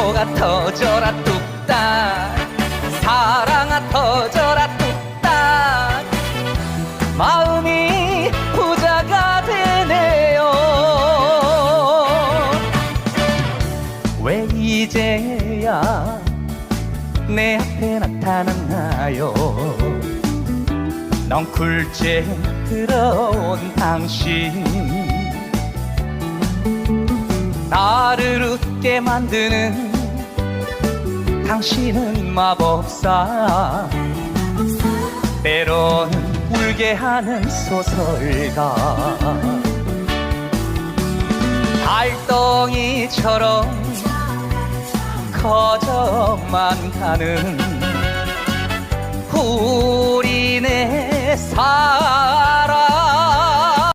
사랑코가 터져라 뚝딱. 사랑아 터져라 뚝딱. 마음이 부자가 되네요. 왜 이제야 내 앞에 나타났나요? 넝쿨째 들어온 당신. 나를 웃게 만드는 당신은 마법사. 때로는 울게 하는 소설가. 달덩이처럼 커져만 가는 우리 내 사랑